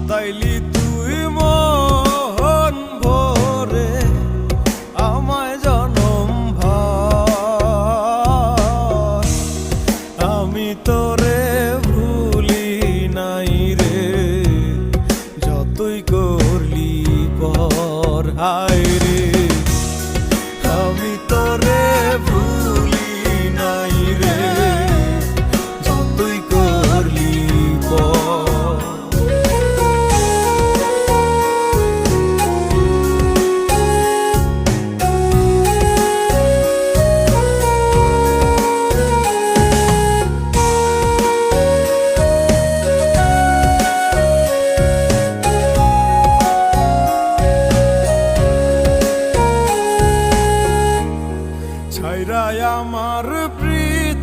কাদাইলি তুই মন ভরে আমায় জনম আমি তোরে ভুলি নাই রে, যতই করলি পর, হায়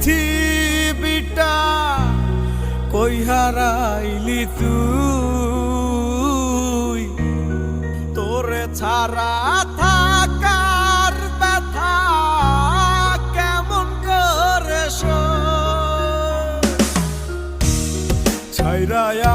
পৃথিবীটা কই হারাইলি তুই? তোরে ছাড়া থাকার ব্যথা কেমন করে ছাইরায়া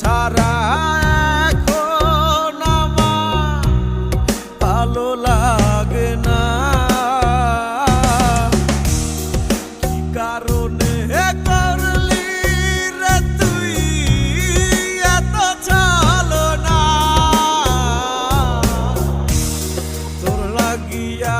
ছাড়া এখন আমার ভালো লাগে না। কি কারণে করলি রে তুই? এত চালো না। তোর লাগিয়া